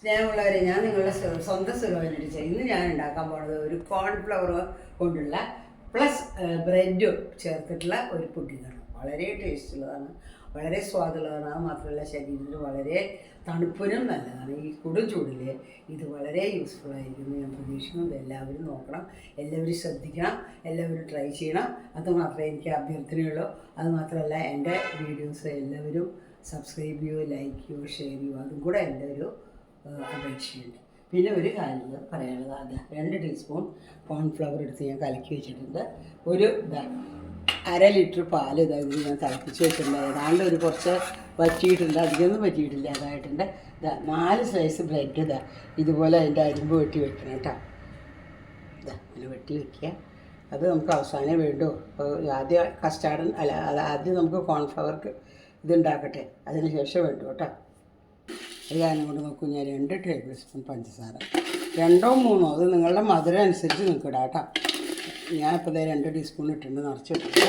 സ്നേഹമുള്ളവരെ ഞാൻ നിങ്ങളുടെ സ്വ- സ്വന്തം സുഖമനുസരിച്ച് ഇന്ന് ഞാൻ ഉണ്ടാക്കാൻ പോണത് ഒരു കോൺഫ്ലവർ കൊണ്ടുള്ള പ്ലസ് ബ്രെഡും ചേർത്തിട്ടുള്ള ഒരു പുഡിങ്ങാണ്. വളരെ ടേസ്റ്റുള്ളതാണ് വളരെ സ്വാദുള്ളതാണ്. അത് മാത്രമല്ല ശരീരത്തിന് വളരെ തണുപ്പിനും നല്ലതാണ്. ഈ കൊടും ചൂടിൽ ഇത് വളരെ യൂസ്ഫുൾ ആയിരിക്കുന്നു. ഞാൻ പ്രതീക്ഷിക്കുന്നു എല്ലാവരും നോക്കണം. എല്ലാവരും ശ്രദ്ധിക്കണം. എല്ലാവരും ട്രൈ ചെയ്യണം. അത് മാത്രമേ എനിക്ക് അഭ്യർത്ഥനയുള്ളൂ. അത് മാത്രമല്ല എന്റെ വീഡിയോസ് എല്ലാവരും സബ്സ്ക്രൈബ് ചെയ്യുമോ ലൈക്ക് ചെയ്യുമോ ഷെയർ ചെയ്യുമോ അതും കൂടെ എന്റെ ഒരു അപേക്ഷയുണ്ട് പിന്നെ ഒരു കാര്യം പറയാനുള്ളത് അത് രണ്ട് ടീസ്പൂൺ കോൺഫ്ലവർ എടുത്ത് ഞാൻ കലക്കി വെച്ചിട്ടുണ്ട്. ഒരു അര ലിറ്റർ പാൽ ഇതായത് ഞാൻ തിളപ്പിച്ച് വെച്ചിട്ടുണ്ട്. ഏതാണ്ട് ഒരു കുറച്ച് പറ്റിയിട്ടുണ്ട് അധികമൊന്നും പറ്റിയിട്ടില്ല അതായിട്ടുണ്ട്. ഇതാ നാല് സ്ലൈസ് ബ്രെഡ് ഇതാ ഇതുപോലെ അതിന്റെ അരിമ്പ് വെട്ടി വെക്കണം കേട്ടോ. ഇതാ അങ്ങനെ വെട്ടി വെക്കുക. അത് നമുക്ക് അവസാനം വേണ്ടു. അപ്പോൾ ആദ്യം കസ്റ്റാർഡ് അല്ല ആദ്യം നമുക്ക് കോൺഫ്ലവർക്ക് ഇതുണ്ടാക്കട്ടെ അതിന് ശേഷം വേണ്ടു കേട്ടോ. അത് കാരണം കൊണ്ട് നോക്കും ഞാൻ രണ്ട് ടേബിൾ സ്പൂൺ പഞ്ചസാര. രണ്ടോ മൂന്നോ അത് നിങ്ങളുടെ മധുരം അനുസരിച്ച് നിങ്ങൾക്ക് ഇടാം കേട്ടോ ഞാനിപ്പോൾ ഇതേ രണ്ട് ടീസ്പൂൺ ഇട്ടിട്ടുണ്ട് നിറച്ച് ഇട്ടിട്ട്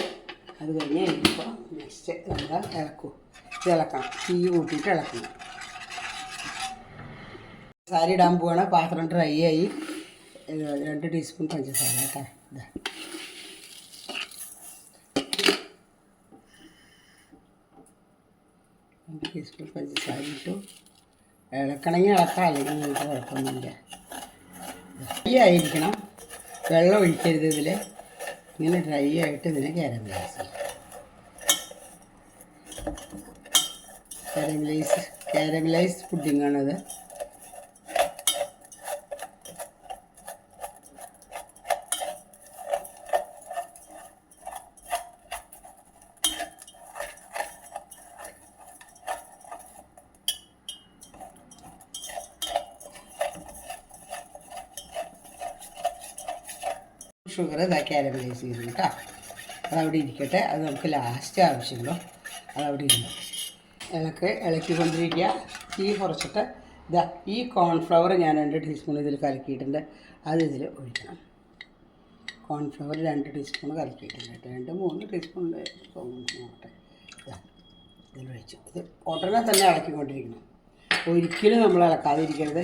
അത് കഴിഞ്ഞ് ഇപ്പോൾ നെക്സ്റ്റ് നമ്മൾ ഇളക്കും. ഇളക്കണം. തീ കൂട്ടിയിട്ട് ഇളക്കണം. സാരി ഇടാൻ പോവാണ് പാത്രം ഡ്രൈ ആയി. രണ്ട് ടീസ്പൂൺ പഞ്ചസാര കേട്ടോ ഇതാ രണ്ട് ടീസ്പൂൺ പഞ്ചസാര ഇട്ടു. ഇളക്കണമെങ്കിൽ ഇളക്കാം അല്ലെങ്കിൽ നിങ്ങൾക്ക് കുഴപ്പമൊന്നുമില്ല. ഡ്രൈ ആയിരിക്കണം. വെള്ളം ഒഴിക്കരുത് ഇതിൽ ഇങ്ങനെ ഡ്രൈ ആയിട്ട് ഇതിനെ കാരമലൈസ് കാരമലൈസ് കാരമലൈസ് പുഡിങ്ങാണിത് ഷുഗർ ഇതാ കാരമലൈസ് ചെയ്തു കേട്ടോ. അതവിടെ ഇരിക്കട്ടെ. അത് നമുക്ക് ലാസ്റ്റ് ആവശ്യമുള്ളൂ അതവിടെ ഇരുന്നു ഇളക്ക് ഇളക്കിക്കൊണ്ടിരിക്കുക. തീ കുറച്ചിട്ട് ഇതാ ഈ കോൺഫ്ലവർ ഞാൻ രണ്ട് ടീസ്പൂൺ ഇതിൽ കലക്കിയിട്ടുണ്ട്. അത് ഇതിൽ ഒഴിക്കണം. കോൺഫ്ലവർ രണ്ട് ടീസ്പൂൺ കലക്കിയിട്ടുണ്ട് കേട്ടോ. രണ്ട് മൂന്ന് ടീസ്പൂൺ നോക്കട്ടെ ഇതാ ഇതിലൊഴിച്ചു ഇത് ഉടനെ തന്നെ ഇളക്കിക്കൊണ്ടിരിക്കണം. ഒരിക്കലും നമ്മൾ ഇളക്കാതിരിക്കരുത്.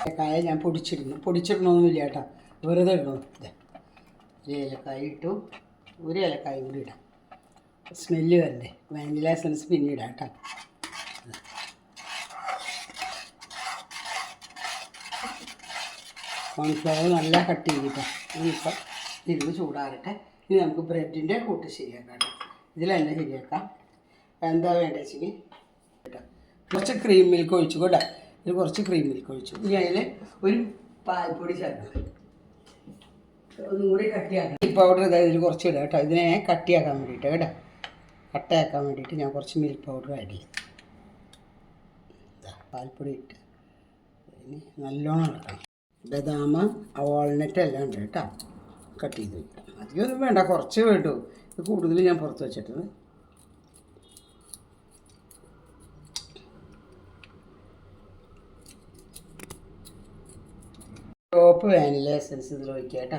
ഏലക്കായ ഞാൻ പൊടിച്ചിരുന്നു പൊടിച്ചിടണമെന്നില്ല കേട്ടോ. വെറുതെ ഇടണം? ഒരു ഏലക്കായ ഇട്ടു. ഒരു ഏലക്കായ കൂടി ഇടാം. സ്മെല്ല് വരണ്ടേ? വാനില എസൻസ് പിന്നെ ഇടാം കേട്ടോ. കോൺഫ്ലവർ നല്ല കട്ട് ചെയ്തിട്ടോ ഇനിയിപ്പം ഇരുന്ന് ചൂടാറട്ടെ. ഇനി നമുക്ക് ബ്രെഡിന്റെ കൂട്ട് ശരിയാക്കാം കേട്ടോ. ഇതിലെല്ലാം ശരിയാക്കാം. എന്താ വേണ്ടത് വെച്ചെങ്കിൽ കുറച്ച് ക്രീം മിൽക്ക് ഒഴിച്ചു കേട്ടോ. ഇതിൽ കുറച്ച് ക്രീം മിൽക്ക് ഒഴിച്ചു. ഇനി അതിൽ ഒരു പാൽപ്പൊടി ചേർക്കണം ഒന്നും കൂടി ഈ പൗഡർ ഇതാ ഇതിൽ കുറച്ച് ഇടാം കേട്ടോ. ഇതിനെ കട്ടിയാക്കാൻ വേണ്ടിയിട്ട് കേട്ടോ. കട്ടയാക്കാൻ വേണ്ടിയിട്ട് ഞാൻ കുറച്ച് മിൽക്ക് പൗഡർ ആഡ് ചെയ്യും. പാൽപ്പൊടി ഇട്ട് ഇനി നല്ലോണം ഇളക്കണം. ബദാമ വാൾനട്ട് എല്ലാം ഉണ്ട് കേട്ടോ. കട്ട് ചെയ്ത് വെക്കാം. അധികം വേണ്ട കുറച്ച് വേണ്ടു. ഇത് കൂടുതൽ ഞാൻ പുറത്ത് വെച്ചിട്ടുണ്ട് ടോപ്പ് വാനില എസൻസ് ഇതിൽ ഒഴിക്കുക കേട്ടോ.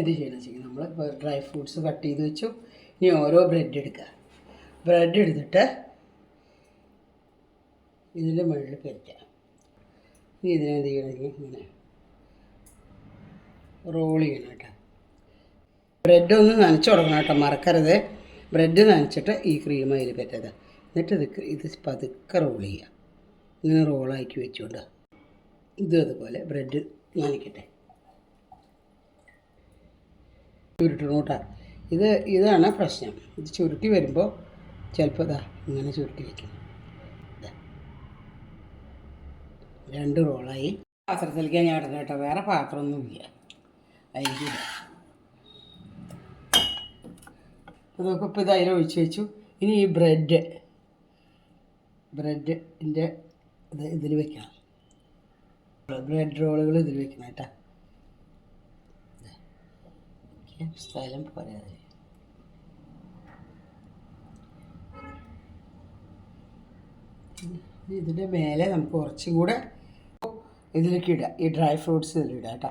ഇത് ചെയ്യണം ചെയ്യും നമ്മൾ ഡ്രൈ ഫ്രൂട്ട്സ് കട്ട് ചെയ്ത് വെച്ചു. ഇനി ഓരോ ബ്രെഡ് എടുക്കുക. ബ്രെഡ് എടുത്തിട്ട് ഇതിന്റെ മുകളിൽ പെരയ്ക്കുക ഇനി ഇതിനെന്ത് ചെയ്യണമെങ്കിൽ ഇങ്ങനെ റോൾ ചെയ്യണം കേട്ടോ. ബ്രെഡ് ഒന്ന് നനച്ച് കൊടുക്കണം കേട്ടോ മറക്കരുത്. ബ്രെഡ് നനച്ചിട്ട് ഈ ക്രീം അതിൽ പറ്റത് എന്നിട്ട് ഇത് ഇത് പതുക്കെ റോൾ ചെയ്യുക ഇങ്ങനെ റോളാക്കി വെച്ചുകൊണ്ട് ഇത് അതുപോലെ ബ്രെഡ് നനയ്ക്കട്ടെ. ചുരുട്ടണം കേട്ടോ. ഇത് ഇതാണ് പ്രശ്നം. ഇത് ചുരുട്ടി വരുമ്പോൾ ചിലപ്പോൾ ഇതാ ഇങ്ങനെ ചുരുട്ടി വയ്ക്കും രണ്ട് റോളായി പാത്രത്തിലേക്ക് ഞാൻ ഇടണം കേട്ടോ. വേറെ പാത്രമൊന്നുമില്ല. അതിലേക്ക് അപ്പോൾ നമുക്കിപ്പോൾ ഇത് ഒഴിച്ച് വെച്ചു. ഇനി ഈ ബ്രെഡ് ബ്രെഡിന്റെ ഇത് ഇതിൽ വെക്കണം. ബ്രെഡ് റോളുകൾ ഇതിൽ വെക്കണം കേട്ടോ. സ്ഥലം പോരാ ഇതിന്റെ മേലെ നമുക്ക് കുറച്ചും കൂടെ ഇതിലേക്ക് ഇടുക ഈ ഡ്രൈ ഫ്രൂട്ട്സ് ഇതിലിടുക കേട്ടോ.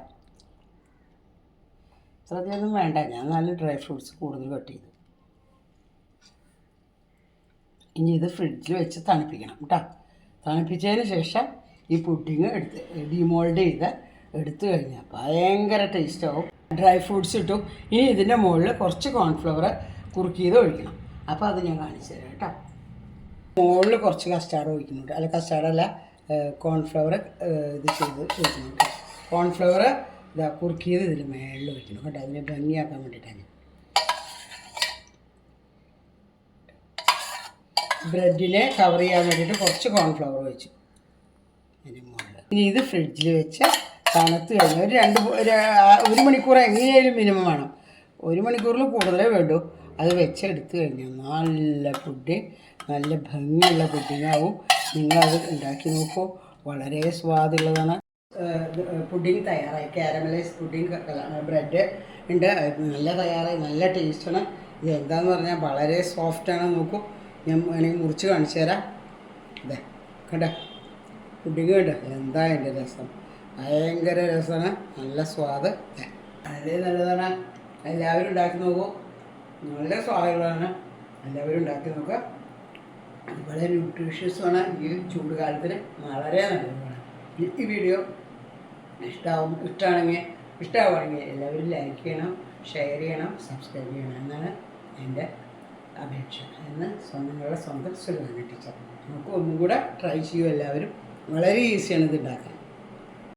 അത്രയധികം വേണ്ട. ഞാൻ നല്ല ഡ്രൈ ഫ്രൂട്ട്സ് കൂടുതൽ കട്ട് ചെയ്തു ഇനി ഇത് ഫ്രിഡ്ജിൽ വെച്ച് തണുപ്പിക്കണം കേട്ടോ തണുപ്പിച്ചതിന് ശേഷം ഈ പുഡിങ് എടുത്ത് ഡിമോൾഡ് ചെയ്ത് എടുത്തു കഴിഞ്ഞാൽ ഭയങ്കര ടേസ്റ്റാവും ഡ്രൈ ഫ്രൂട്ട്സ് ഇട്ടു ഇനി ഇതിന്റെ മുകളിൽ കുറച്ച് കോൺഫ്ലവർ കുറുക്കിയത് ഒഴിക്കണം. അപ്പോൾ അത് ഞാൻ കാണിച്ചു തരാം കേട്ടോ മുകളിൽ കുറച്ച് കസ്റ്റാർഡ് ഒഴിക്കുന്നുണ്ട് അല്ല കസ്റ്റാർഡ് അല്ല കോൺഫ്ലവർ ഇത് ചെയ്ത് ഒഴിക്കുന്നുണ്ട് കോൺഫ്ലവർ ഇതാ കുറുക്കിയത് ഇതിൽ മേളിൽ ഒഴിക്കണം കേട്ടോ അതിനെ ഭംഗിയാക്കാൻ വേണ്ടിയിട്ടാണ് ബ്രെഡിനെ കവർ ചെയ്യാൻ വേണ്ടിയിട്ട് കുറച്ച് കോൺഫ്ലവർ ഒഴിച്ചു. ഇനി ഇത് ഫ്രിഡ്ജിൽ വെച്ച് തണുത്ത് കഴിഞ്ഞാൽ ഒരു രണ്ട് ഒരു മണിക്കൂർ എങ്ങനെയായാലും മിനിമം വേണം. ഒരു മണിക്കൂറിൽ കൂടുതലേ വേണ്ടൂ. അത് വെച്ചെടുത്ത് കഴിഞ്ഞാൽ നല്ല പുഡിങ് നല്ല ഭംഗിയുള്ള പുഡിങ്ങാവും നിങ്ങളത് ഉണ്ടാക്കി നോക്കൂ. വളരെ സ്വാദുള്ളതാണ്. പുഡിങ് തയ്യാറായി. കാരമലൈസ് പുഡിങ് ബ്രെഡ് ഉണ്ട്. നല്ല തയ്യാറായി. നല്ല ടേസ്റ്റാണ് ഇത് എന്താന്ന് പറഞ്ഞാൽ വളരെ സോഫ്റ്റാണ്. നോക്കൂ. ഞാൻ വേണമെങ്കിൽ മുറിച്ച് കാണിച്ചു തരാം. അതെ കണ്ടോ? പുഡിങ് കണ്ടോ? എന്താ എന്റെ രസം? ഭയങ്കര രസമാണ്. നല്ല സ്വാദ്. വളരെ നല്ലതാണ്. എല്ലാവരും ഉണ്ടാക്കി നോക്കൂ. നല്ല സ്വാദുകളാണ്. എല്ലാവരും ഉണ്ടാക്കി നോക്കുക. വളരെ ന്യൂട്രീഷ്യസുമാണ് ഈ ചൂട് കാലത്തിന് വളരെ നല്ലതാണ്. ഈ വീഡിയോ ഇഷ്ടമാവും ഇഷ്ടമാണെങ്കിൽ ഇഷ്ടമാവുകയാണെങ്കിൽ എല്ലാവരും ലൈക്ക് ചെയ്യണം ഷെയർ ചെയ്യണം സബ്സ്ക്രൈബ് ചെയ്യണം. എന്നാണ് എന്റെ അപേക്ഷ എന്ന് സ്വന്തങ്ങളുടെ സ്വന്തം സുഖമാണ് ടീച്ചർ നമുക്ക് ഒന്നും കൂടെ ട്രൈ ചെയ്യൂ എല്ലാവരും? വളരെ ഈസിയാണ് ഇത് ഉണ്ടാക്കാൻ.